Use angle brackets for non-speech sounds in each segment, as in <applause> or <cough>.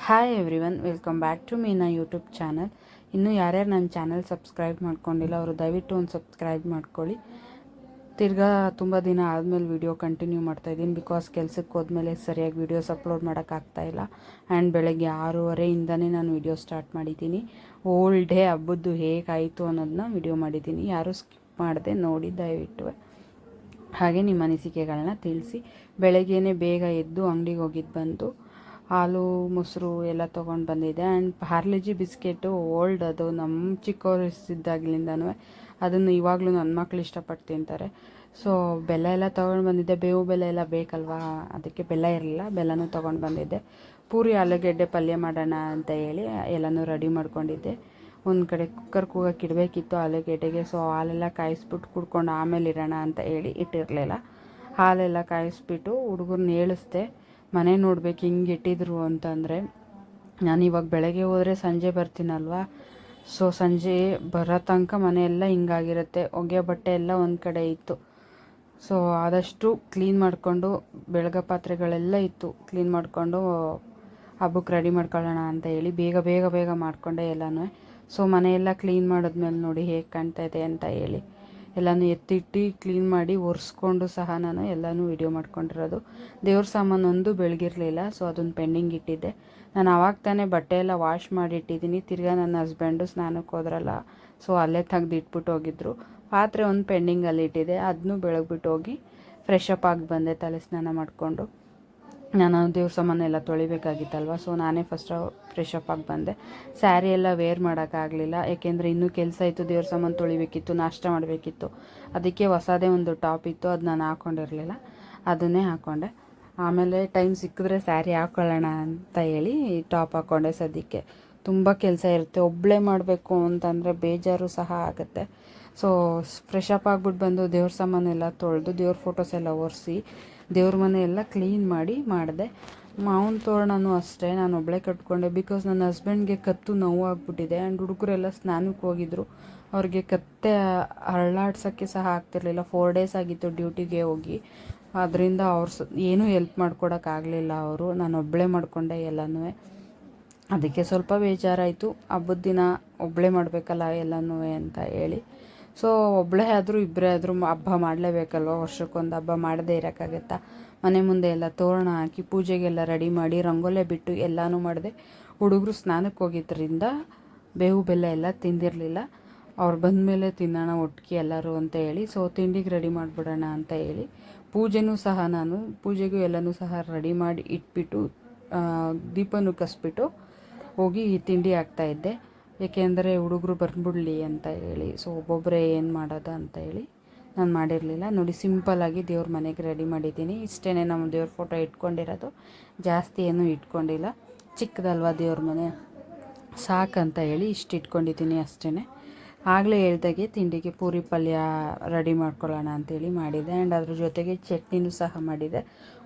Hi everyone welcome back to me ನ YouTube channel ಇನ್ನೂ ಯಾರ್ಯಾರು ನನ್ನ ಚಾನಲ್ ಸಬ್ಸ್ಕ್ರೈಬ್ ಮಾಡ್ಕೊಂಡಿಲ್ಲ, ಅವರು ದಯವಿಟ್ಟು ಒಂದು ಸಬ್ಸ್ಕ್ರೈಬ್ ಮಾಡ್ಕೊಳ್ಳಿ. ತಿರ್ಗಾ ತುಂಬ ದಿನ ಆದಮೇಲೆ ವೀಡಿಯೋ ಕಂಟಿನ್ಯೂ ಮಾಡ್ತಾಯಿದ್ದೀನಿ ಬಿಕಾಸ್ ಕೆಲಸಕ್ಕೆ ಹೋದ್ಮೇಲೆ ಸರಿಯಾಗಿ ವೀಡಿಯೋಸ್ ಅಪ್ಲೋಡ್ ಮಾಡೋಕ್ಕಾಗ್ತಾಯಿಲ್ಲ ಆ್ಯಂಡ್ ಬೆಳಗ್ಗೆ ಆರೂವರೆಯಿಂದನೇ ನಾನು ವೀಡಿಯೋ ಸ್ಟಾರ್ಟ್ ಮಾಡಿದ್ದೀನಿ. ಓಲ್ ಡೇ ಹಬ್ಬದ್ದು ಹೇಗಾಯಿತು ಅನ್ನೋದನ್ನ ವೀಡಿಯೋ ಮಾಡಿದ್ದೀನಿ. ಯಾರೂ ಸ್ಕಿಪ್ ಮಾಡದೆ, ನೋಡಿ ದಯವಿಟ್ಟು. ಹಾಗೆ ನಿಮ್ಮ ಅನಿಸಿಕೆಗಳನ್ನ ತಿಳಿಸಿ. ಬೆಳಗ್ಗೆನೇ ಬೇಗ ಎದ್ದು ಅಂಗಡಿಗೆ ಹೋಗಿದ್ದು ಬಂದು ಹಾಲು, ಮೊಸರು ಎಲ್ಲ ತೊಗೊಂಡು ಬಂದಿದ್ದೆ ಆ್ಯಂಡ್ ಪಾರ್ಲೆಜಿ ಬಿಸ್ಕೆಟು ಓಲ್ಡ್ ಅದು. ನಮ್ಮ ಚಿಕ್ಕವ್ರು ಅದನ್ನು ಇವಾಗಲೂ ನನ್ನ ಮಕ್ಳು ಇಷ್ಟಪಟ್ಟು ತಿಂತಾರೆ. ಸೊ ಬೆಲ್ಲ ಎಲ್ಲ ತೊಗೊಂಡು ಬಂದಿದ್ದೆ. ಬೇವು ಬೆಲ್ಲ ಎಲ್ಲ ಬೇಕಲ್ವಾ? ಅದಕ್ಕೆ ಬೆಲ್ಲ ಇರಲಿಲ್ಲ. ಬೆಲ್ಲನೂ ತೊಗೊಂಡು ಬಂದಿದ್ದೆ. ಪೂರಿ, ಆಲೂಗೆಡ್ಡೆ ಪಲ್ಯ ಮಾಡೋಣ ಅಂತ ಹೇಳಿ ಎಲ್ಲನೂ ರೆಡಿ ಮಾಡ್ಕೊಂಡಿದ್ದೆ. ಒಂದು ಕಡೆ ಕುಕ್ಕರ್ ಕೂಗಕ್ಕೆ ಇಡಬೇಕಿತ್ತು ಆಲೂಗೆಡ್ಡೆಗೆ. ಸೊ ಹಾಲೆಲ್ಲ ಕಾಯಿಸ್ಬಿಟ್ಟು ಕುಡ್ಕೊಂಡು ಆಮೇಲೆ ಇರೋಣ ಅಂತ ಹೇಳಿ ಇಟ್ಟಿರಲಿಲ್ಲ. ಹಾಲೆಲ್ಲ ಕಾಯಿಸ್ಬಿಟ್ಟು ಹುಡುಗರ್ನ ಏಳಿಸ್ದೆ. ಮನೆ ನೋಡ್ಬೇಕು ಹಿಂಗೆ ಇಟ್ಟಿದ್ರು ಅಂತಂದರೆ ನಾನು ಇವಾಗ ಬೆಳಗ್ಗೆ ಹೋದರೆ ಸಂಜೆ ಬರ್ತೀನಲ್ವ? ಸೊ ಸಂಜೆ ಬರೋ ತನಕ ಮನೆಯೆಲ್ಲ ಹಿಂಗಾಗಿರುತ್ತೆ. ಹೊಗೆ ಬಟ್ಟೆ ಎಲ್ಲ ಒಂದು ಕಡೆ ಇತ್ತು. ಸೊ ಆದಷ್ಟು ಕ್ಲೀನ್ ಮಾಡಿಕೊಂಡು ಬೆಳಗ ಪಾತ್ರೆಗಳೆಲ್ಲ ಇತ್ತು. ಕ್ಲೀನ್ ಮಾಡಿಕೊಂಡು ಹಬ್ಬಕ್ಕೆ ರೆಡಿ ಮಾಡ್ಕೊಳ್ಳೋಣ ಅಂತ ಹೇಳಿ ಬೇಗ ಬೇಗ ಬೇಗ ಮಾಡಿಕೊಂಡೆ ಎಲ್ಲನೂ. ಸೊ ಮನೆಯೆಲ್ಲ ಕ್ಲೀನ್ ಮಾಡಿದ್ಮೇಲೆ ನೋಡಿ ಹೇಗೆ ಕಾಣ್ತಾ ಇದೆ ಅಂತ ಹೇಳಿ. ಎಲ್ಲನೂ ಎತ್ತಿಟ್ಟು ಕ್ಲೀನ್ ಮಾಡಿ ಒರೆಸ್ಕೊಂಡು ಸಹ ನಾನು ಎಲ್ಲನೂ ವಿಡಿಯೋ ಮಾಡ್ಕೊಂಡಿರೋದು. ದೇವ್ರ ಸಾಮಾನು ಒಂದು ಬೆಳಗಿರಲಿಲ್ಲ ಸೊ ಅದೊಂದು ಪೆಂಡಿಂಗ್ ಇಟ್ಟಿದ್ದೆ. ನಾನು ಆವಾಗ ತಾನೇ ಬಟ್ಟೆ ಎಲ್ಲ ವಾಶ್ ಮಾಡಿ ಇಟ್ಟಿದ್ದೀನಿ ತಿರ್ಗಾ ನನ್ನ ಹಸ್ಬೆಂಡು ಸ್ನಾನಕ್ಕೆ ಹೋದ್ರಲ್ಲ ಸೊ ಅಲ್ಲೇ ತೆಗ್ದು ಇಟ್ಬಿಟ್ಟು ಹೋಗಿದ್ರು. ಪಾತ್ರೆ ಒಂದು ಪೆಂಡಿಂಗಲ್ಲಿ ಇಟ್ಟಿದೆ ಅದನ್ನೂ ಬೆಳಗ್ಬಿಟ್ಟು ಹೋಗಿ ಫ್ರೆಶ್ ಅಪ್ ಆಗಿ ಬಂದೆ ತಲೆ ಸ್ನಾನ ಮಾಡಿಕೊಂಡು. ನಾನು ದೇವ್ರ ಸಾಮಾನೆಲ್ಲ ತೊಳಿಬೇಕಾಗಿತ್ತಲ್ವ? ಸೊ ನಾನೇ ಫಸ್ಟ್ ಫ್ರೆಶ್ ಅಪ್ ಆಗಿ ಬಂದೆ. ಸ್ಯಾರಿ ಎಲ್ಲ ವೇರ್ ಮಾಡೋಕ್ಕಾಗಲಿಲ್ಲ ಏಕೆಂದರೆ ಇನ್ನೂ ಕೆಲಸ ಇತ್ತು, ದೇವ್ರ ಸಾಮಾನು ತೊಳಿಬೇಕಿತ್ತು, ನಾಷ್ಟ ಮಾಡಬೇಕಿತ್ತು. ಅದಕ್ಕೆ ಹೊಸದೇ ಒಂದು ಟಾಪ್ ಇತ್ತು, ಅದು ನಾನು ಹಾಕ್ಕೊಂಡಿರಲಿಲ್ಲ ಅದನ್ನೇ ಹಾಕ್ಕೊಂಡೆ ಆಮೇಲೆ ಟೈಮ್ ಸಿಕ್ಕಿದ್ರೆ ಸ್ಯಾರಿ ಹಾಕ್ಕೊಳ್ಳೋಣ ಅಂತ ಹೇಳಿ ಟಾಪ್ ಹಾಕ್ಕೊಂಡೆ ಸದ್ಯಕ್ಕೆ. ತುಂಬ ಕೆಲಸ ಇರುತ್ತೆ. ಒಬ್ಬಳೇ ಮಾಡಬೇಕು ಅಂತಂದರೆ ಬೇಜಾರು ಸಹ ಆಗುತ್ತೆ. ಸೊ ಫ್ರೆಶ್ ಅಪ್ ಆಗಿಬಿಟ್ಟು ಬಂದು ದೇವ್ರ ಸಾಮಾನೆಲ್ಲ ತೊಳೆದು, ದೇವ್ರ ಫೋಟೋಸ್ ಎಲ್ಲ ಒರೆಸಿ ದೇವ್ರ ಮನೆ ಎಲ್ಲ ಕ್ಲೀನ್ ಮಾಡಿ ಮಾಡಿದೆ. ಮಾವಿನ ತೋರಣನೂ ಅಷ್ಟೇ, ನಾನು ಒಬ್ಬಳೇ ಕಟ್ಕೊಂಡೆ. ಬಿಕಾಸ್ ನನ್ನ ಹಸ್ಬೆಂಡ್ಗೆ ಕತ್ತು ನೋವು ಆಗ್ಬಿಟ್ಟಿದೆ ಆ್ಯಂಡ್ ಹುಡುಗರೆಲ್ಲ ಸ್ನಾನಕ್ಕೆ ಹೋಗಿದ್ರು. ಅವ್ರಿಗೆ ಕತ್ತೆ ಹರಳಾಡ್ಸೋಕ್ಕೆ ಸಹ ಆಗ್ತಿರ್ಲಿಲ್ಲ. ಫೋರ್ ಡೇಸ್ ಆಗಿತ್ತು ಡ್ಯೂಟಿಗೆ ಹೋಗಿ. ಅದರಿಂದ ಅವ್ರು ಸ, ಏನೂ ಹೆಲ್ಪ್ ಮಾಡ್ಕೊಡೋಕ್ಕಾಗಲಿಲ್ಲ ಅವರು. ನಾನು ಒಬ್ಬಳೇ ಮಾಡಿಕೊಂಡೆ ಎಲ್ಲನೂ ಅದಕ್ಕೆ ಸ್ವಲ್ಪ ಬೇಜಾರಾಯಿತು. ಹಬ್ಬದ ದಿನ ಒಬ್ಬಳೇ ಮಾಡಬೇಕಲ್ಲ ಎಲ್ಲನೂ ಅಂತ ಹೇಳಿ. ಸೊ ಒಬ್ಬಳೇ ಆದರೂ ಇಬ್ಬರೇ ಆದರೂ ಹಬ್ಬ ಮಾಡಲೇಬೇಕಲ್ವ? ವರ್ಷಕ್ಕೊಂದು ಹಬ್ಬ ಮಾಡದೇ ಇರೋಕ್ಕಾಗತ್ತಾ? ಮನೆ ಮುಂದೆ ಎಲ್ಲ ತೋರಣ ಹಾಕಿ ಪೂಜೆಗೆಲ್ಲ ರೆಡಿ ಮಾಡಿ ರಂಗೋಲೆ ಬಿಟ್ಟು ಎಲ್ಲನೂ ಮಾಡಿದೆ. ಹುಡುಗರು ಸ್ನಾನಕ್ಕೆ ಹೋಗಿದ್ದರಿಂದ ಬೇವು ಬೆಲ್ಲ ಎಲ್ಲ ತಿಂದಿರಲಿಲ್ಲ. ಅವ್ರು ಬಂದಮೇಲೆ ತಿನ್ನೋಣ ಒಟ್ಟಿಗೆ ಎಲ್ಲರೂ ಅಂತ ಹೇಳಿ ಸೊ ತಿಂಡಿಗೆ ರೆಡಿ ಮಾಡಿಬಿಡೋಣ ಅಂತ ಹೇಳಿ, ಪೂಜೆನೂ ಸಹ ನಾನು, ಪೂಜೆಗೂ ಎಲ್ಲನೂ ಸಹ ರೆಡಿ ಮಾಡಿ ಇಟ್ಬಿಟ್ಟು ದೀಪನೂ ಕಸ್ಬಿಟ್ಟು ಹೋಗಿ ತಿಂಡಿ ಹಾಕ್ತಾಯಿದ್ದೆ ಏಕೆಂದರೆ ಹುಡುಗರು ಬಂದ್ಬಿಡ್ಲಿ ಅಂತ ಹೇಳಿ, ಸೊ ಒಬ್ಬೊಬ್ಬರೇ ಏನು ಮಾಡೋದು ಅಂತ ಹೇಳಿ ನಾನು ಮಾಡಿರಲಿಲ್ಲ. ನೋಡಿ ಸಿಂಪಲ್ಲಾಗಿ ದೇವ್ರ ಮನೆಗೆ ರೆಡಿ ಮಾಡಿದ್ದೀನಿ. ಇಷ್ಟೇ ನಮ್ಮ ದೇವ್ರ ಫೋಟೋ ಇಟ್ಕೊಂಡಿರೋದು. ಜಾಸ್ತಿ ಏನೂ ಇಟ್ಕೊಂಡಿಲ್ಲ. ಚಿಕ್ಕದಲ್ವ ದೇವ್ರ ಮನೆ? ಸಾಕಂತ ಹೇಳಿ ಇಷ್ಟು ಇಟ್ಕೊಂಡಿದ್ದೀನಿ ಅಷ್ಟೇ ಆಗಲೇ ಹೇಳ್ದಾಗೆ ತಿಂಡಿಗೆ ಪೂರಿ ಪಲ್ಯ ರೆಡಿ ಮಾಡ್ಕೊಳ್ಳೋಣ ಅಂತೇಳಿ ಮಾಡಿದೆ ಆ್ಯಂಡ್ ಅದ್ರ ಜೊತೆಗೆ ಚಟ್ನಿನೂ ಸಹ ಮಾಡಿದೆ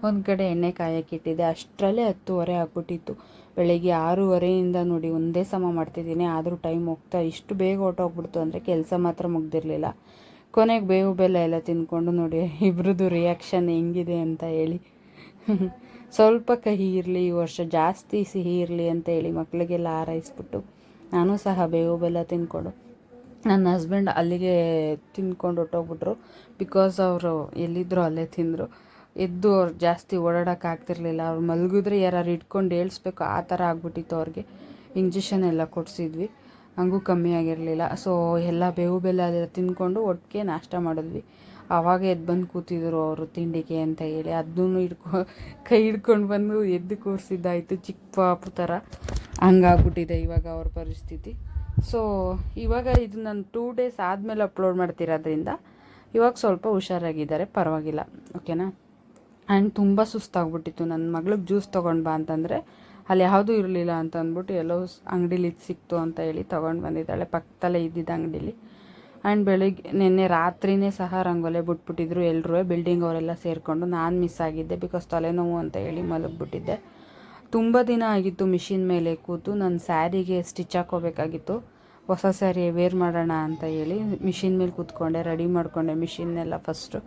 ಒಂದು ಕಡೆ ಎಣ್ಣೆ ಕಾಯಕ್ಕೆ ಇಟ್ಟಿದ್ದೆ. ಅಷ್ಟರಲ್ಲೇ ಹತ್ತುವರೆ ಆಗ್ಬಿಟ್ಟಿತ್ತು. ಬೆಳಗ್ಗೆ ಆರೂವರೆಯಿಂದ ನೋಡಿ ಒಂದೇ ಸಮ ಮಾಡ್ತಿದ್ದೀನಿ. ಆದರೂ ಟೈಮ್ ಹೋಗ್ತಾ ಇಷ್ಟು ಬೇಗ ಹೊಟ್ಟೋಗ್ಬಿಡ್ತು ಅಂದರೆ ಕೆಲಸ ಮಾತ್ರ ಮುಗ್ದಿರಲಿಲ್ಲ. ಕೊನೆಗೆ ಬೇವು ಬೆಲ್ಲ ಎಲ್ಲ ತಿಂದ್ಕೊಂಡು ನೋಡಿ ಇಬ್ರದ್ದು ರಿಯಾಕ್ಷನ್ ಹೆಂಗಿದೆ ಅಂತ ಹೇಳಿ. ಸ್ವಲ್ಪ ಕಹಿ ಇರಲಿ, ಈ ವರ್ಷ ಜಾಸ್ತಿ ಸಿಹಿ ಇರಲಿ ಅಂತ ಹೇಳಿ ಮಕ್ಕಳಿಗೆಲ್ಲ ಆರೈಸ್ಬಿಟ್ಟು ನಾನು ಸಹ ಬೇವು ಬೆಲ್ಲ ತಿಂದ್ಕೊಂಡು ನನ್ನ ಹಸ್ಬೆಂಡ್ ಅಲ್ಲಿಗೆ ತಿಂದ್ಕೊಂಡು ಹೊಟ್ಟೋಗ್ಬಿಟ್ರು ಬಿಕಾಸ್ ಅವರು ಎಲ್ಲಿದ್ದರೂ ಅಲ್ಲೇ ತಿಂದರು. ಎದ್ದು ಅವ್ರು ಜಾಸ್ತಿ ಓಡಾಡೋಕ್ಕಾಗ್ತಿರ್ಲಿಲ್ಲ ಅವ್ರು ಮಲಗಿದ್ರೆ ಯಾರು ಇಟ್ಕೊಂಡು ಏಳಿಸ್ಬೇಕು, ಆ ಥರ ಆಗ್ಬಿಟ್ಟಿತ್ತು ಅವ್ರಿಗೆ. ಇಂಜೆಕ್ಷನ್ ಎಲ್ಲ ಕೊಡಿಸಿದ್ವಿ. ಹಂಗೂ ಕಮ್ಮಿ ಆಗಿರಲಿಲ್ಲ. ಸೊ ಎಲ್ಲ ಬೇವು ಬೆಲ್ಲ ಅದೆಲ್ಲ ತಿಂದ್ಕೊಂಡು ಒಟ್ಟಿಗೆ ನಾಷ್ಟ ಮಾಡಿದ್ವಿ. ಆವಾಗ ಎದ್ದು ಬಂದು ಕೂತಿದ್ರು ಅವರು ತಿಂಡಿಗೆ ಅಂತ ಹೇಳಿ. ಅದನ್ನೂ ಹಿಡ್ಕೊ, ಕೈ ಹಿಡ್ಕೊಂಡು ಬಂದು ಎದ್ದು ಕೂರಿಸಿದ್ದಾಯಿತು. ಚಿಕ್ಕ ಪಾಪು ಥರ. ಹಂಗಾಗ್ಬಿಟ್ಟಿದೆ ಇವಾಗ ಅವ್ರ ಪರಿಸ್ಥಿತಿ. ಸೊ ಇವಾಗ ಇದು ನಾನು ಟೂ ಡೇಸ್ ಆದಮೇಲೆ ಅಪ್ಲೋಡ್ ಮಾಡ್ತಿರೋದ್ರಿಂದ ಇವಾಗ ಸ್ವಲ್ಪ ಹುಷಾರಾಗಿದ್ದಾರೆ. ಪರವಾಗಿಲ್ಲ. ಓಕೆನಾ ಆ್ಯಂಡ್ ತುಂಬ ಸುಸ್ತಾಗ್ಬಿಟ್ಟಿತ್ತು. ನನ್ನ ಮಗಳಿಗೆ ಜ್ಯೂಸ್ ತೊಗೊಂಡು ಬಾ ಅಂತಂದರೆ, ಅಲ್ಲಿ ಯಾವುದೂ ಇರಲಿಲ್ಲ ಅಂತ ಅಂದ್ಬಿಟ್ಟು ಎಲ್ಲೋ ಅಂಗಡೀಲಿ ಇದು ಸಿಕ್ತು ಅಂತ ಹೇಳಿ ತೊಗೊಂಡು ಬಂದಿದ್ದಾಳೆ. ಪಕ್ಕದಲ್ಲೇ ಇದ್ದಿದ್ದ ಅಂಗಡೀಲಿ. ಆ್ಯಂಡ್ ಬೆಳಿಗ್ಗೆ ನಿನ್ನೆ ರಾತ್ರಿನೇ ಸಹ ರಂಗೋಲೆ ಬಿಟ್ಬಿಟ್ಟಿದ್ರು ಎಲ್ಲರೂ ಬಿಲ್ಡಿಂಗ್ ಅವರೆಲ್ಲ ಸೇರಿಕೊಂಡು. ನಾನು ಮಿಸ್ ಆಗಿದ್ದೆ ಬಿಕಾಸ್ ತಲೆನೋವು ಅಂತ ಹೇಳಿ ಮಲಗಿಬಿಟ್ಟಿದ್ದೆ. ತುಂಬ ದಿನ ಆಗಿತ್ತು ಮಿಷಿನ್ ಮೇಲೆ ಕೂತು. ನನ್ನ ಸ್ಯಾರಿಗೆ ಸ್ಟಿಚ್ ಹಾಕೋಬೇಕಾಗಿತ್ತು ಹೊಸ ಸ್ಯಾರಿ ವೇರ್ ಮಾಡೋಣ ಅಂತ ಹೇಳಿ ಮಿಷಿನ್ ಮೇಲೆ ಕೂತ್ಕೊಂಡೆ, ರೆಡಿ ಮಾಡಿಕೊಂಡೆ ಮಿಷಿನ್ನೆಲ್ಲ first.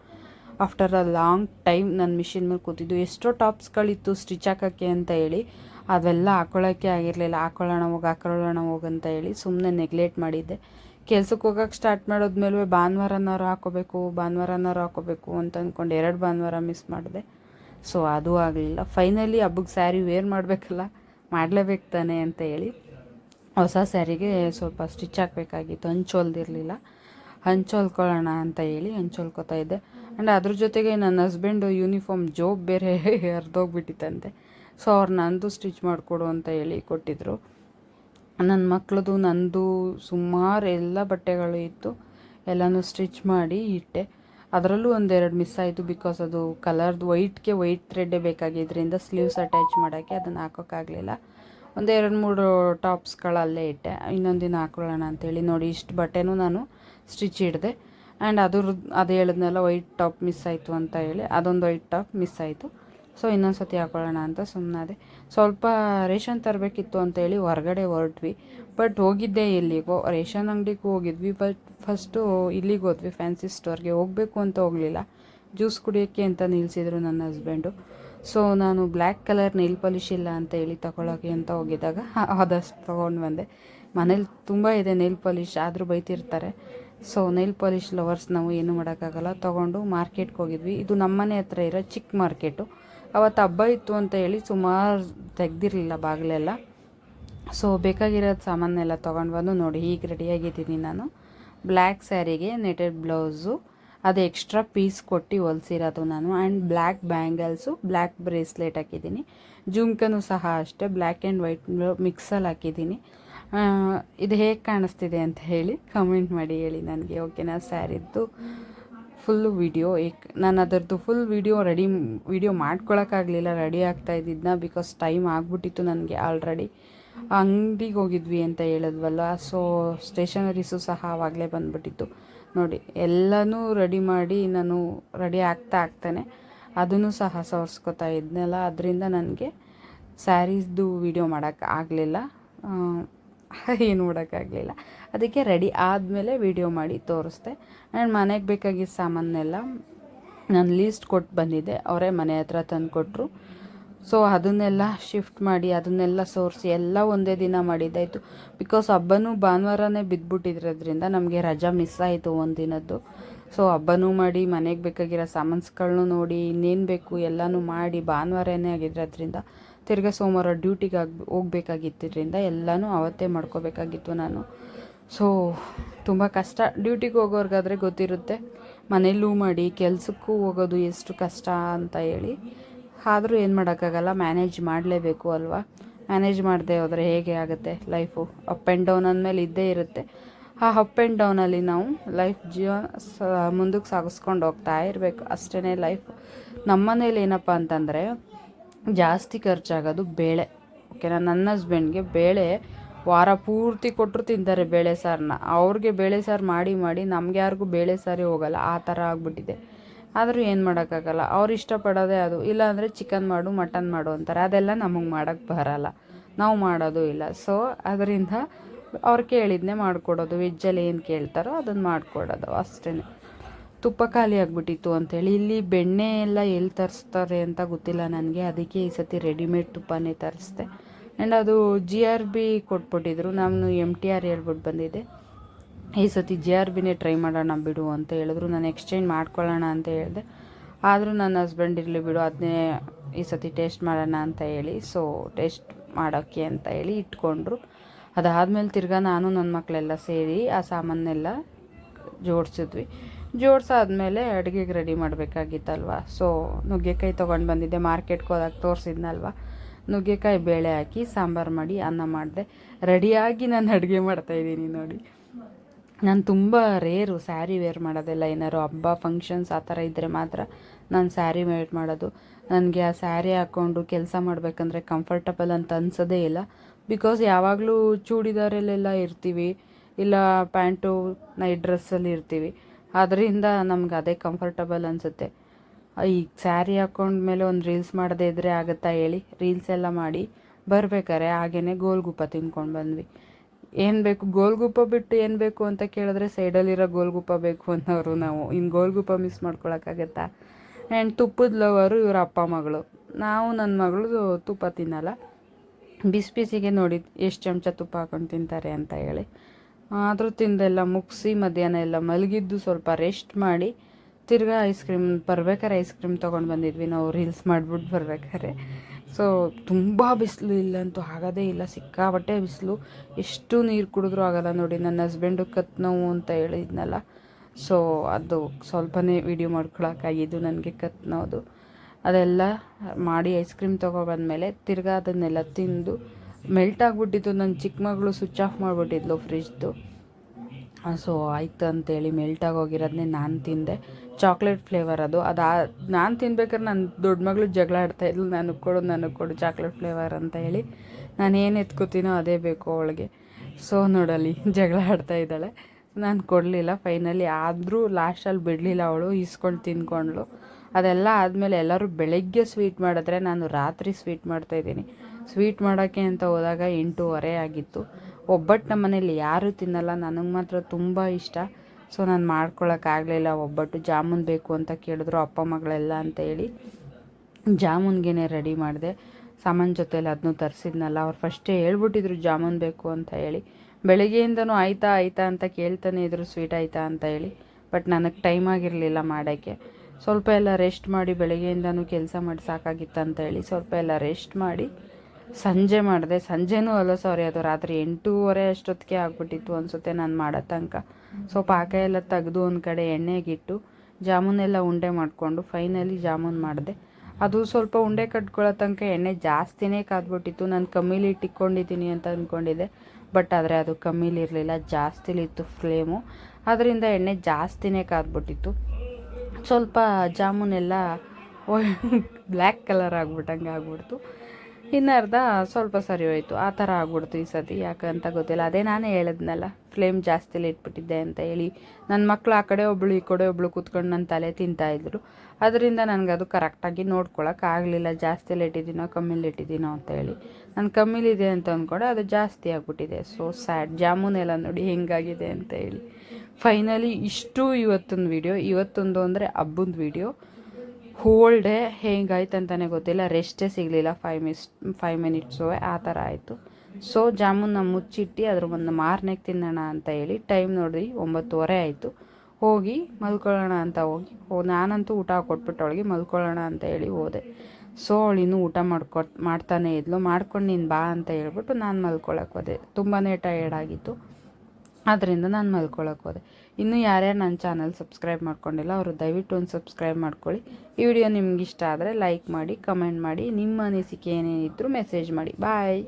After a long time ನನ್ನ ಮಿಷಿನ್ ಮೇಲೆ ಕೂತಿದ್ದು, ಎಷ್ಟೋ ಟಾಪ್ಸ್ಗಳಿತ್ತು ಸ್ಟಿಚ್ ಹಾಕೋಕ್ಕೆ ಅಂತ ಹೇಳಿ. ಅವೆಲ್ಲ ಹಾಕೊಳ್ಳೋಕ್ಕೆ ಆಗಿರಲಿಲ್ಲ. ಹಾಕೊಳ್ಳೋಣ ಹೋಗಿ ಹಾಕೊಳ್ಳೋಣ ಹೋಗಿ ಅಂತ ಹೇಳಿ ಸುಮ್ಮನೆ ನೆಗ್ಲೆಕ್ಟ್ ಮಾಡಿದ್ದೆ. ಕೆಲ್ಸಕ್ಕೆ ಹೋಗೋಕೆ ಸ್ಟಾರ್ಟ್ ಮಾಡಿದ್ಮೇಲೆ ಭಾನುವಾರನಾರು ಹಾಕೋಬೇಕು ಭಾನುವಾರನಾರು ಹಾಕೋಬೇಕು ಅಂತ ಅಂದ್ಕೊಂಡು ಎರಡು ಭಾನುವಾರ ಮಿಸ್ ಮಾಡಿದೆ. ಸೊ ಅದು ಆಗಲಿಲ್ಲ. ಫೈನಲಿ ಹಬ್ಬಕ್ಕೆ ಸ್ಯಾರಿ ವೇರ್ ಮಾಡಬೇಕಲ್ಲ, ಮಾಡಲೇಬೇಕು ತಾನೆ ಅಂತ ಹೇಳಿ ಹೊಸ ಸ್ಯಾರಿಗೆ ಸ್ವಲ್ಪ ಸ್ಟಿಚ್ ಹಾಕಬೇಕಾಗಿತ್ತು. ಹಂಚು ಹೊಲ್ದಿರಲಿಲ್ಲ ಹೊಲ್ಕೊಳ್ಳೋಣ ಅಂತ ಹೇಳಿ ಹಂಚು ಹೊಲ್ಕೊತಾ ಇದ್ದೆ. ಆ್ಯಂಡ್ ಅದ್ರ ಜೊತೆಗೆ ನನ್ನ ಹಸ್ಬೆಂಡು ಯೂನಿಫಾರ್ಮ್ ಜೋಬ್ ಬೇರೆ <laughs> ಹರಿದೋಗ್ಬಿಟ್ಟಿತ್ತಂತೆ. ಸೊ ಅವ್ರು ನಂದು ಸ್ಟಿಚ್ ಮಾಡಿಕೊಡು ಅಂತ ಹೇಳಿ ಕೊಟ್ಟಿದ್ದರು ನನ್ನ ಮಕ್ಕಳದು ನಂದು ಸುಮಾರು ಎಲ್ಲ ಬಟ್ಟೆಗಳು ಇತ್ತು. ಎಲ್ಲನೂ ಸ್ಟಿಚ್ ಮಾಡಿ ಇಟ್ಟೆ. ಅದರಲ್ಲೂ ಒಂದೆರಡು ಮಿಸ್ ಆಯಿತು ಬಿಕಾಸ್ ಅದು ಕಲರ್ದು ವೈಟ್ಗೆ ವೈಟ್ ಥ್ರೆಡ್ಡೇ ಬೇಕಾಗಿದ್ದರಿಂದ ಸ್ಲೀವ್ಸ್ ಅಟ್ಯಾಚ್ ಮಾಡೋಕ್ಕೆ ಅದನ್ನು ಹಾಕೋಕ್ಕಾಗಲಿಲ್ಲ ಒಂದು ಎರಡು ಮೂರು ಟಾಪ್ಸ್ಗಳಲ್ಲೇ ಇಟ್ಟೆ. ಇನ್ನೊಂದಿನ ದಿನ ಹಾಕೊಳ್ಳೋಣ ಅಂತೇಳಿ ನೋಡಿ ಇಷ್ಟು ಬಟ್ಟೆನೂ ನಾನು ಸ್ಟಿಚ್ ಹಿಡ್ದೆ ಆ್ಯಂಡ್ ಅದ್ರದ್ದು ಅದು ಹೇಳಿದ್ನೆಲ್ಲ ವೈಟ್ ಟಾಪ್ ಮಿಸ್ ಆಯಿತು ಅಂತ ಹೇಳಿ, ಅದೊಂದು ವೈಟ್ ಟಾಪ್ ಮಿಸ್ ಆಯಿತು. ಸೊ ಇನ್ನೊಂದು ಸತಿ ಹಾಕೊಳ್ಳೋಣ ಅಂತ ಸುಮ್ಮನಾದೆ ಸ್ವಲ್ಪ ರೇಷನ್ ತರಬೇಕಿತ್ತು ಅಂತೇಳಿ ಹೊರಗಡೆ ಹೊರಟ್ವಿ. ಬಟ್ ಹೋಗಿದ್ದೆ ಎಲ್ಲಿಗೋ, ರೇಷನ್ ಅಂಗಡಿಗೆ ಹೋಗಿದ್ವಿ ಬಟ್ ಫಸ್ಟು ಇಲ್ಲಿಗೆ ಹೋದ್ವಿ ಫ್ಯಾನ್ಸಿ ಸ್ಟೋರ್ಗೆ ಹೋಗಬೇಕು ಅಂತ ಹೋಗಲಿಲ್ಲ. ಜ್ಯೂಸ್ ಕುಡಿಯೋಕ್ಕೆ ಅಂತ ನಿಲ್ಲಿಸಿದ್ರು ನನ್ನ ಹಸ್ಬೆಂಡು ಸೊ ನಾನು ಬ್ಲ್ಯಾಕ್ ಕಲರ್ ನೆಲ್ ಪಾಲಿಷ್ ಇಲ್ಲ ಅಂತ ಹೇಳಿ ತಗೊಳ್ಳೋಕೆ ಅಂತ ಹೋಗಿದ್ದಾಗ <laughs> ಆದಷ್ಟು ತೊಗೊಂಡು ಬಂದೆ. ಮನೇಲಿ ತುಂಬ ಇದೆ ನೆಲ್ ಪಾಲಿಶ್ ಆದರೂ ಬೈತಿರ್ತಾರೆ. ಸೊ ನೈಲ್ ಪಾಲಿಶ್ ಲವರ್ಸ್ ನಾವು ಏನು ಮಾಡೋಕ್ಕಾಗಲ್ಲ. ತೊಗೊಂಡು ಮಾರ್ಕೆಟ್ಗೆ ಹೋಗಿದ್ವಿ. ಇದು ನಮ್ಮನೆ ಹತ್ರ ಇರೋ ಚಿಕ್ಕ ಮಾರ್ಕೆಟು ಅವತ್ತು ಹಬ್ಬ ಇತ್ತು ಅಂತ ಹೇಳಿ ಸುಮಾರು ತೆಗ್ದಿರಲಿಲ್ಲ ಬಾಗಿಲೆಲ್ಲ. ಸೊ ಬೇಕಾಗಿರೋದು ಸಾಮಾನೆಲ್ಲ ತೊಗೊಂಡು ಬಂದು ನೋಡಿ, ಹೀಗೆ ರೆಡಿಯಾಗಿದ್ದೀನಿ ನಾನು. ಬ್ಲ್ಯಾಕ್ ಸ್ಯಾರಿಗೆ ನೆಟೆಡ್ ಬ್ಲೌಸು ಅದು ಎಕ್ಸ್ಟ್ರಾ ಪೀಸ್ ಕೊಟ್ಟು ಹೊಲಿಸಿರೋದು ನಾನು. And black bangles black bracelet ಹಾಕಿದ್ದೀನಿ. ಜುಮ್ಕನೂ ಸಹ ಅಷ್ಟೇ ಬ್ಲ್ಯಾಕ್ ಆ್ಯಂಡ್ ವೈಟ್ ಮಿಕ್ಸಲ್ಲಿ ಹಾಕಿದ್ದೀನಿ. ಇದು ಹೇಗೆ ಕಾಣಿಸ್ತಿದೆ ಅಂತ ಹೇಳಿ ಕಮೆಂಟ್ ಮಾಡಿ ಹೇಳಿ ನನಗೆ ಓಕೆನಾ ಸ್ಯಾರಿದ್ದು ಫುಲ್ಲು ವಿಡಿಯೋ ಏಕ್, ನಾನು ಅದರದ್ದು ಫುಲ್ ವಿಡಿಯೋ ರೆಡಿ ವಿಡಿಯೋ ಮಾಡ್ಕೊಳಕ್ಕಾಗಲಿಲ್ಲ ರೆಡಿ ಆಗ್ತಾ ಇದ್ದಿದ್ದನ್ನ ಬಿಕಾಸ್ ಟೈಮ್ ಆಗಿಬಿಟ್ಟಿತ್ತು ನನಗೆ ಆಲ್ರೆಡಿ ಅಂಗಡಿಗೆ ಹೋಗಿದ್ವಿ ಅಂತ ಹೇಳಿದ್ವಲ್ಲ ಸೊ ಸ್ಟೇಷನರೀಸು ಸಹ ಆವಾಗಲೇ ಬಂದುಬಿಟ್ಟಿತ್ತು. ನೋಡಿ, ಎಲ್ಲನೂ ರೆಡಿ ಮಾಡಿ ನಾನು ರೆಡಿ ಆಗ್ತಾ ಆಗ್ತಾನೆ. ಅದನ್ನು ಸಹ ಸವರ್ಸ್ಕೊತಾ ಇದ್ನಲ್ಲ, ಅದರಿಂದ ನನಗೆ ಸ್ಯಾರೀಸ್ದು ವಿಡಿಯೋ ಮಾಡೋಕ್ಕೆ ಆಗಲಿಲ್ಲ. <laughs> ಏನು ಮಾಡೋಕ್ಕಾಗಲಿಲ್ಲ. ಅದಕ್ಕೆ ರೆಡಿ ಆದಮೇಲೆ ವಿಡಿಯೋ ಮಾಡಿ ತೋರಿಸ್ದೆ. ಆ್ಯಂಡ್ ಮನೆಗೆ ಬೇಕಾಗಿದ್ದ ಸಾಮಾನೆಲ್ಲ ನಾನು ಲೀಸ್ಟ್ ಕೊಟ್ಟು ಬಂದಿದ್ದೆ. ಅವರೇ ಮನೆ ಹತ್ರ ತಂದು ಕೊಟ್ಟರು ಸೊ ಅದನ್ನೆಲ್ಲ ಶಿಫ್ಟ್ ಮಾಡಿ, ಅದನ್ನೆಲ್ಲ ಸೋರಿಸಿ ಎಲ್ಲ ಒಂದೇ ದಿನ ಮಾಡಿದ್ದಾಯಿತು ಬಿಕಾಸ್ ಹಬ್ಬನೂ ಭಾನುವಾರನೇ ಬಿದ್ದುಬಿಟ್ಟಿದ್ರದ್ರಿಂದ ನಮಗೆ ರಜಾ ಮಿಸ್ ಆಯಿತು ಒಂದು ಸೊ ಹಬ್ಬನೂ ಮಾಡಿ ಮನೆಗೆ ಬೇಕಾಗಿರೋ ಸಾಮಾನ್ಸ್ಗಳನ್ನೂ ನೋಡಿ ಇನ್ನೇನು ಬೇಕು ಎಲ್ಲನೂ ಮಾಡಿ ಭಾನುವಾರನೇ ಆಗಿರೋದ್ರಿಂದ ತಿರ್ಗಾ ಸೋಮವಾರ ಡ್ಯೂಟಿಗೆ ಆಗಿ ಹೋಗ್ಬೇಕಾಗಿತ್ತಿದ್ರಿಂದ ಎಲ್ಲನೂ ಅವತ್ತೇ ಮಾಡ್ಕೋಬೇಕಾಗಿತ್ತು ನಾನು. ಸೊ ತುಂಬ ಕಷ್ಟ. ಡ್ಯೂಟಿಗೆ ಹೋಗೋರ್ಗಾದ್ರೆ ಗೊತ್ತಿರುತ್ತೆ. ಮನೆಯಲ್ಲೂ ಮಾಡಿ ಕೆಲಸಕ್ಕೂ ಹೋಗೋದು ಎಷ್ಟು ಕಷ್ಟ ಅಂತ ಹೇಳಿ. ಆದರೂ ಏನು ಮಾಡೋಕ್ಕಾಗಲ್ಲ, ಮ್ಯಾನೇಜ್ ಮಾಡಲೇಬೇಕು ಅಲ್ವಾ? ಮ್ಯಾನೇಜ್ ಮಾಡದೆ ಹೋದರೆ ಹೇಗೆ ಆಗುತ್ತೆ ಲೈಫು? ಅಪ್ ಆ್ಯಂಡ್ ಡೌನ್ ಅಂದಮೇಲೆ ಇದ್ದೇ ಇರುತ್ತೆ. ಆ ಅಪ್ ಆ್ಯಂಡ್ ಡೌನಲ್ಲಿ ನಾವು ಲೈಫ್ ಜೀವನ ಸ, ಮುಂದಕ್ಕೆ ಸಾಗಿಸ್ಕೊಂಡು ಹೋಗ್ತಾ ಇರಬೇಕು. ಅಷ್ಟೇ ಲೈಫ್ ನಮ್ಮ ಮನೇಲಿ ಏನಪ್ಪ ಅಂತಂದರೆ, ಜಾಸ್ತಿ ಖರ್ಚಾಗೋದು ಬೇಳೆ. ಓಕೆನಾ ನನ್ನ ಹಸ್ಬೆಂಡ್ಗೆ ಬೇಳೆ ವಾರ ಪೂರ್ತಿ ಕೊಟ್ಟರು ತಿಂತಾರೆ ಬೇಳೆ ಸಾರನ್ನ ಅವ್ರಿಗೆ ಬೇಳೆ ಸಾರು ಮಾಡಿ ಮಾಡಿ ನಮ್ಗೆ ಯಾರಿಗೂ ಬೇಳೆ ಸಾರಿ ಹೋಗಲ್ಲ. ಆ ಥರ ಆಗಿಬಿಟ್ಟಿದೆ. ಆದರೂ ಏನು ಮಾಡೋಕ್ಕಾಗಲ್ಲ. ಅವ್ರು ಇಷ್ಟಪಡೋದೇ ಅದು. ಇಲ್ಲಾಂದರೆ ಚಿಕನ್ ಮಾಡು ಮಟನ್ ಮಾಡು ಅಂತಾರೆ. ಅದೆಲ್ಲ ನಮಗೆ ಮಾಡೋಕ್ಕೆ ಬರಲ್ಲ. ನಾವು ಮಾಡೋದು ಇಲ್ಲ. ಸೊ ಅದರಿಂದ ಅವ್ರು ಕೇಳಿದ್ನೇ ಮಾಡಿಕೊಡೋದು ವೆಜ್ಜಲ್ಲಿ ಏನು ಕೇಳ್ತಾರೋ ಅದನ್ನು ಮಾಡಿಕೊಡೋದು ಅಷ್ಟೇ ತುಪ್ಪ ಖಾಲಿ ಆಗಿಬಿಟ್ಟಿತ್ತು ಅಂಥೇಳಿ ಇಲ್ಲಿ ಬೆಣ್ಣೆ ಎಲ್ಲ ಎಲ್ಲಿ ತರಿಸ್ತಾರೆ ಅಂತ ಗೊತ್ತಿಲ್ಲ ನನಗೆ, ಅದಕ್ಕೆ ಈ ಸತಿ ರೆಡಿಮೇಡ್ ತುಪ್ಪನೇ ತರಿಸ್ದೆ. ಆ್ಯಂಡ್ ಅದು ಜಿ ಆರ್ ಬಿ ಕೊಟ್ಬಿಟ್ಟಿದ್ರು, ನಾನು ಎಂ ಟಿ ಆರ್ ಹೇಳ್ಬಿಟ್ಟು ಬಂದಿದ್ದೆ. ಈ ಸತಿ ಜಿ ಆರ್ ಬಿನೇ ಟ್ರೈ ಮಾಡೋಣ ಬಿಡು ಅಂತ ಹೇಳಿದ್ರು, ನಾನು ಎಕ್ಸ್ಚೇಂಜ್ ಮಾಡ್ಕೊಳ್ಳೋಣ ಅಂತ ಹೇಳಿದೆ. ಆದರೂ ನನ್ನ ಹಸ್ಬೆಂಡ್ ಇರಲಿ ಬಿಡು ಅದನ್ನೇ ಈ ಸತಿ ಟೇಸ್ಟ್ ಮಾಡೋಣ ಅಂತ ಹೇಳಿ ಸೊ ಟೇಸ್ಟ್ ಮಾಡೋಕ್ಕೆ ಅಂತ ಹೇಳಿ ಇಟ್ಕೊಂಡ್ರು. ಅದಾದಮೇಲೆ ತಿರ್ಗಾ ನಾನು ನನ್ನ ಮಕ್ಕಳೆಲ್ಲ ಸೇರಿ ಆ ಸಾಮಾನೆಲ್ಲ ಜೋಡಿಸಿದ್ವಿ. ಜೋಡಿಸಾದ್ಮೇಲೆ ಅಡುಗೆಗೆ ರೆಡಿ ಮಾಡಬೇಕಾಗಿತ್ತಲ್ವ? ಸೊ ನುಗ್ಗೆಕಾಯಿ ತೊಗೊಂಡು ಬಂದಿದ್ದೆ. ಮಾರ್ಕೆಟ್ಗೆ ಹೋದಾಗ ತೋರಿಸಿದ್ನಲ್ವ? ನುಗ್ಗೆಕಾಯಿ ಬೇಳೆ ಹಾಕಿ, ಸಾಂಬಾರು ಮಾಡಿ, ಅನ್ನ ಮಾಡಿದೆ. ರೆಡಿಯಾಗಿ ನಾನು ಅಡುಗೆ ಮಾಡ್ತಾಯಿದ್ದೀನಿ ನೋಡಿ. ನಾನು ತುಂಬ ರೇರು ಸ್ಯಾರಿ ವೇರ್ ಮಾಡೋದೆಲ್ಲ ಏನಾರು ಹಬ್ಬ ಫಂಕ್ಷನ್ಸ್ ಆ ಥರ ಇದ್ದರೆ ಮಾತ್ರ ನಾನು ಸ್ಯಾರಿ ವೇರ್ ಮಾಡೋದು. ನನಗೆ ಆ ಸ್ಯಾರಿ ಹಾಕ್ಕೊಂಡು ಕೆಲಸ ಮಾಡಬೇಕಂದ್ರೆ ಕಂಫರ್ಟಬಲ್ ಅಂತ ಅನ್ಸೋದೇ ಇಲ್ಲ. ಬಿಕಾಸ್ ಯಾವಾಗಲೂ ಚೂಡಿದಾರಲ್ಲೆಲ್ಲ ಇರ್ತೀವಿ, ಇಲ್ಲ ಪ್ಯಾಂಟು, ನೈಟ್ ಡ್ರೆಸ್ಸಲ್ಲಿ ಇರ್ತೀವಿ. ಅದರಿಂದ ನಮ್ಗೆ ಅದೇ ಕಂಫರ್ಟಬಲ್ ಅನಿಸುತ್ತೆ. ಈ ಸ್ಯಾರಿ ಹಾಕೊಂಡ್ಮೇಲೆ ಒಂದು ರೀಲ್ಸ್ ಮಾಡದೇ ಇದ್ದರೆ ಆಗುತ್ತಾ ಹೇಳಿ ರೀಲ್ಸ್ ಎಲ್ಲ ಮಾಡಿ ಬರ್ಬೇಕಾರೆ ಹಾಗೇ ಗೋಲ್ಗುಪ್ಪ ತಿನ್ಕೊಂಡು ಬಂದ್ವಿ. ಏನು ಬೇಕು ಗೋಲ್ಗುಪ್ಪ ಬಿಟ್ಟು ಏನು ಬೇಕು ಅಂತ ಕೇಳಿದ್ರೆ ಸೈಡಲ್ಲಿರೋ ಗೋಲ್ಗುಪ್ಪ ಬೇಕು ಅನ್ನೋರು ನಾವು. ಇನ್ನು ಗೋಲ್ಗುಪ್ಪ ಮಿಸ್ ಮಾಡ್ಕೊಳಕ್ಕಾಗತ್ತಾ ಆ್ಯಂಡ್ ತುಪ್ಪದ ಲವರು ಇವರ ಅಪ್ಪ ಮಗಳು. ನಾವು ನನ್ನ ಮಗಳು ತುಪ್ಪ ತಿನ್ನಲ್ಲ. ಬಿಸಿ ಬಿಸಿಗೆ ನೋಡಿ ಎಷ್ಟು ಚಮಚ ತುಪ್ಪ ಹಾಕೊಂಡು ತಿಂತಾರೆ ಅಂತ ಹೇಳಿ. ಆದರೂ ತಿಂದೆಲ್ಲ ಮುಗಿಸಿ ಮಧ್ಯಾಹ್ನ ಎಲ್ಲ ಮಲಗಿದ್ದು ಸ್ವಲ್ಪ ರೆಸ್ಟ್ ಮಾಡಿ ತಿರ್ಗಾ ಐಸ್ ಕ್ರೀಮ್ ಬರ್ಬೇಕಾರೆ ಐಸ್ ಕ್ರೀಮ್ ತೊಗೊಂಡು ಬಂದಿದ್ವಿ. ನಾವು ರೀಲ್ಸ್ ಮಾಡಿಬಿಟ್ಟು ಬರ್ಬೇಕಾದ್ರೆ. ಸೊ ತುಂಬ ಬಿಸಿಲು ಇಲ್ಲಂತೂ ಆಗೋದೇ ಇಲ್ಲ. ಸಿಕ್ಕಾಬಟ್ಟೆ ಬಿಸಿಲು. ಎಷ್ಟು ನೀರು ಕುಡಿದ್ರೂ ಆಗಲ್ಲ ನೋಡಿ. ನನ್ನ ಹಸ್ಬೆಂಡು ಕತ್ ನೋವು ಅಂತ ಹೇಳಿದ್ನಲ್ಲ. ಸೊ ಅದು ಸ್ವಲ್ಪನೇ ವೀಡಿಯೋ ಮಾಡ್ಕೊಳಕ್ಕಾಗಿದ್ದು. ನನಗೆ ಕತ್ ನೋವುದು. ಅದೆಲ್ಲ ಮಾಡಿ ಐಸ್ ಕ್ರೀಮ್ ತೊಗೊಬಂದಮೇಲೆ ತಿರ್ಗಾ ಅದನ್ನೆಲ್ಲ ತಿಂದು ಮೆಲ್ಟ್ ಆಗಿಬಿಟ್ಟಿತ್ತು. ನನ್ನ ಚಿಕ್ಕ ಮಗಳು ಸ್ವಿಚ್ ಆಫ್ ಮಾಡಿಬಿಟ್ಟಿದ್ಲು ಫ್ರಿಜ್ದು ಸೊ ಆಯ್ತು ಅಂತೇಳಿ ಮೆಲ್ಟ್ ಆಗೋಗಿರೋದನ್ನೇ ನಾನು ತಿಂದೆ. ಚಾಕ್ಲೇಟ್ ಫ್ಲೇವರ್ ಅದು. ಅದು ನಾನು ತಿನ್ಬೇಕಾದ್ರೆ ನನ್ನ ದೊಡ್ಡ ಮಗಳು ಜಗಳ ಆಡ್ತಾಯಿದ್ಲು ನನಗೆ ಕೊಡು ನನಗೆ ಕೊಡು ಚಾಕ್ಲೇಟ್ ಫ್ಲೇವರ್ ಅಂತ ಹೇಳಿ ನಾನು ಏನು ಎತ್ಕೋತೀನೋ ಅದೇ ಬೇಕು ಅವಳಿಗೆ. ಸೊ ನೋಡಲಿ, ಜಗಳ ಆಡ್ತಾ ಇದ್ದಾಳೆ. ನಾನು ಕೊಡಲಿಲ್ಲ ಫೈನಲಿ ಆದರೂ ಲಾಸ್ಟಲ್ಲಿ ಬಿಡಲಿಲ್ಲ ಅವಳು ಇಸ್ಕೊಂಡು ತಿನ್ಕೊಂಡ್ಳು. ಅದೆಲ್ಲ ಆದಮೇಲೆ ಎಲ್ಲರೂ ಬೆಳಗ್ಗೆ ಸ್ವೀಟ್ ಮಾಡಿದ್ರೆ ನಾನು ರಾತ್ರಿ ಸ್ವೀಟ್ ಮಾಡ್ತಾಯಿದ್ದೀನಿ ಸ್ವೀಟ್ ಮಾಡೋಕ್ಕೆ ಅಂತ ಹೋದಾಗ ಎಂಟೂವರೆ ಆಗಿತ್ತು. ಒಬ್ಬಟ್ಟು ನಮ್ಮ ಮನೇಲಿ ಯಾರೂ ತಿನ್ನಲ್ಲ, ನನಗೆ ಮಾತ್ರ ತುಂಬ ಇಷ್ಟ. ಸೊ ನಾನು ಮಾಡ್ಕೊಳಕ್ಕಾಗಲಿಲ್ಲ ಒಬ್ಬಟ್ಟು ಜಾಮೂನ್ ಬೇಕು ಅಂತ ಕೇಳಿದ್ರು ಅಪ್ಪ ಮಗಳೆಲ್ಲ ಅಂತ ಹೇಳಿ ಜಾಮೂನ್ಗೆ ರೆಡಿ ಮಾಡಿದೆ. ಸಾಮಾನು ಜೊತೆಲಿ ಅದನ್ನು ತರಿಸಿದ್ನಲ್ಲ, ಅವ್ರು ಫಸ್ಟೇ ಹೇಳ್ಬಿಟ್ಟಿದ್ರು ಜಾಮೂನ್ ಬೇಕು ಅಂತ ಹೇಳಿ. ಬೆಳಗ್ಗೆಯಿಂದನೂ ಆಯ್ತಾ ಆಯ್ತಾ ಅಂತ ಕೇಳ್ತಾನೆ ಇದ್ರು ಸ್ವೀಟ್ ಆಯ್ತಾ ಅಂತ ಹೇಳಿ. ಬಟ್ ನನಗೆ ಟೈಮ್ ಆಗಿರಲಿಲ್ಲ ಮಾಡೋಕ್ಕೆ. ಸ್ವಲ್ಪ ಎಲ್ಲ ರೆಸ್ಟ್ ಮಾಡಿ ಬೆಳಗ್ಗೆಯಿಂದನೂ ಕೆಲಸ ಮಾಡಿ ಸಾಕಾಗಿತ್ತು ಅಂತ ಹೇಳಿ ಸ್ವಲ್ಪ ಎಲ್ಲ ರೆಸ್ಟ್ ಮಾಡಿ ಸಂಜೆ ಮಾಡಿದೆ. ಸಂಜೆನೂ ಅಲ್ಲ ಸಾರಿ ಅದು ರಾತ್ರಿ ಎಂಟೂವರೆ ಅಷ್ಟೊತ್ತಿಗೆ ಆಗ್ಬಿಟ್ಟಿತ್ತು ಅನಿಸುತ್ತೆ ನಾನು ಮಾಡೋ ತನಕ. ಸೊ ಪಾಕ ಎಲ್ಲ ತೆಗೆದು ಒಂದು ಕಡೆ ಎಣ್ಣೆಗಿಟ್ಟು ಜಾಮೂನೆಲ್ಲ ಉಂಡೆ ಮಾಡಿಕೊಂಡು ಫೈನಲಿ ಜಾಮೂನ್ ಮಾಡಿದೆ. ಅದು ಸ್ವಲ್ಪ ಉಂಡೆ ಕಟ್ಕೊಳ್ಳೋ ತನಕ ಎಣ್ಣೆ ಜಾಸ್ತಿನೇ ಕಾದ್ಬಿಟ್ಟಿತ್ತು. ನಾನು ಕಮ್ಮಿಲಿ ಇಟ್ಟಿಕೊಂಡಿದ್ದೀನಿ ಅಂತ ಅಂದ್ಕೊಂಡಿದ್ದೆ ಬಟ್ ಆದರೆ ಅದು ಕಮ್ಮಿಲಿರಲಿಲ್ಲ ಜಾಸ್ತಿಲಿತ್ತು ಫ್ಲೇಮು ಅದರಿಂದ ಎಣ್ಣೆ ಜಾಸ್ತಿನೇ ಕಾದ್ಬಿಟ್ಟಿತ್ತು. ಸ್ವಲ್ಪ ಜಾಮೂನೆಲ್ಲ ಬ್ಲ್ಯಾಕ್ ಕಲರ್ ಆಗ್ಬಿಟ್ಟಂಗೆ ಆಗ್ಬಿಡ್ತು. ಇನ್ನು ಅರ್ಧ ಸ್ವಲ್ಪ ಸರಿ ಹೋಯಿತು. ಆ ಥರ ಆಗ್ಬಿಡ್ತು ಈ ಸತಿ. ಯಾಕಂತ ಗೊತ್ತಿಲ್ಲ. ಅದೇ ನಾನೇ ಹೇಳಿದ್ನಲ್ಲ ಫ್ಲೇಮ್ ಜಾಸ್ತಿಲಿ ಇಟ್ಬಿಟ್ಟಿದ್ದೆ ಅಂತ ಹೇಳಿ. ನನ್ನ ಮಕ್ಕಳು ಆ ಕಡೆ ಒಬ್ಳು, ಈ ಕಡೆ ಒಬ್ಳು ಕೂತ್ಕೊಂಡು ನನ್ನ ತಲೆ ತಿಂತಾಯಿದ್ರು ಅದರಿಂದ ನನಗೆ ಅದು ಕರೆಕ್ಟಾಗಿ ನೋಡ್ಕೊಳಕ್ಕೆ ಆಗಲಿಲ್ಲ. ಜಾಸ್ತಿಲಿ ಇಟ್ಟಿದ್ದೀನೋ, ಕಮ್ಮಿಲಿ ಇಟ್ಟಿದ್ದೀನೋ ಅಂತ ಹೇಳಿ. ನಾನು ಕಮ್ಮಿಲಿದೆ ಅಂತ ಅಂದ್ಕೊಂಡೆ, ಅದು ಜಾಸ್ತಿ ಆಗಿಬಿಟ್ಟಿದೆ. ಸೊ ಸ್ಯಾಡ್ ಜಾಮೂನೆಲ್ಲ ನೋಡಿ ಹೆಂಗಾಗಿದೆ ಅಂತ ಹೇಳಿ. ಫೈನಲಿ ಇಷ್ಟು ಇವತ್ತೊಂದು ವೀಡಿಯೋ ಇವತ್ತೊಂದು ಅಂದರೆ ಹಬ್ಬದ ವೀಡಿಯೋ ಹೋಲ್ ಡೇ ಹೇಗಾಯ್ತು ಅಂತಲೇ ಗೊತ್ತಿಲ್ಲ. ರೆಸ್ಟೇ ಸಿಗಲಿಲ್ಲ. ಫೈವ್ ಮಿಸ್ ಫೈವ್ ಮಿನಿಟ್ಸು ಆ ಥರ ಆಯಿತು. ಸೊ ಜಾಮೂನ್ನ ಮುಚ್ಚಿಟ್ಟು ಅದ್ರ ಒಂದು ಮಾರ್ನೆಗೆ ತಿನ್ನೋಣ ಅಂತ ಹೇಳಿ ಟೈಮ್ ನೋಡಿ ಒಂಬತ್ತುವರೆ ಆಯಿತು. ಹೋಗಿ ಮಲ್ಕೊಳ್ಳೋಣ ಅಂತ ಹೋಗಿ. ಹೋ ನಾನಂತೂ ಊಟ ಕೊಟ್ಬಿಟ್ಟು ಅವಳಿಗೆ ಮಲ್ಕೊಳ್ಳೋಣ ಅಂತ ಹೇಳಿ ಹೋದೆ. ಸೊ ಅವಳು ಇನ್ನೂ ಊಟ ಮಾಡ್ಕೊಟ್ ಮಾಡ್ತಾನೆ ಇದ್ಲು. ಮಾಡ್ಕೊಂಡು ನೀನು ಬಾ ಅಂತ ಹೇಳ್ಬಿಟ್ಟು ನಾನು ಮಲ್ಕೊಳ್ಳೋಕೆ ಹೋದೆ. ತುಂಬಾ ಟಯರ್ಡ್ ಆಗಿತ್ತು. ಆದ್ದರಿಂದ ನಾನು ಮಲ್ಕೊಳ್ಳೋಕೆ ಹೋದೆ. ಇನ್ನೂ ಯಾರ್ಯಾರು ನನ್ನ ಚಾನಲ್ ಸಬ್ಸ್ಕ್ರೈಬ್ ಮಾಡ್ಕೊಂಡಿಲ್ಲ, ಅವರು ದಯವಿಟ್ಟು ಒಂದು ಸಬ್ಸ್ಕ್ರೈಬ್ ಮಾಡ್ಕೊಳ್ಳಿ. ಈ ವಿಡಿಯೋ ನಿಮ್ಗೆ ಇಷ್ಟ ಆದರೆ ಲೈಕ್ ಮಾಡಿ ಕಮೆಂಟ್ ಮಾಡಿ, ನಿಮ್ಮ ಅನಿಸಿಕೆ ಏನೇನಿದ್ರು ಮೆಸೇಜ್ ಮಾಡಿ. ಬಾಯ್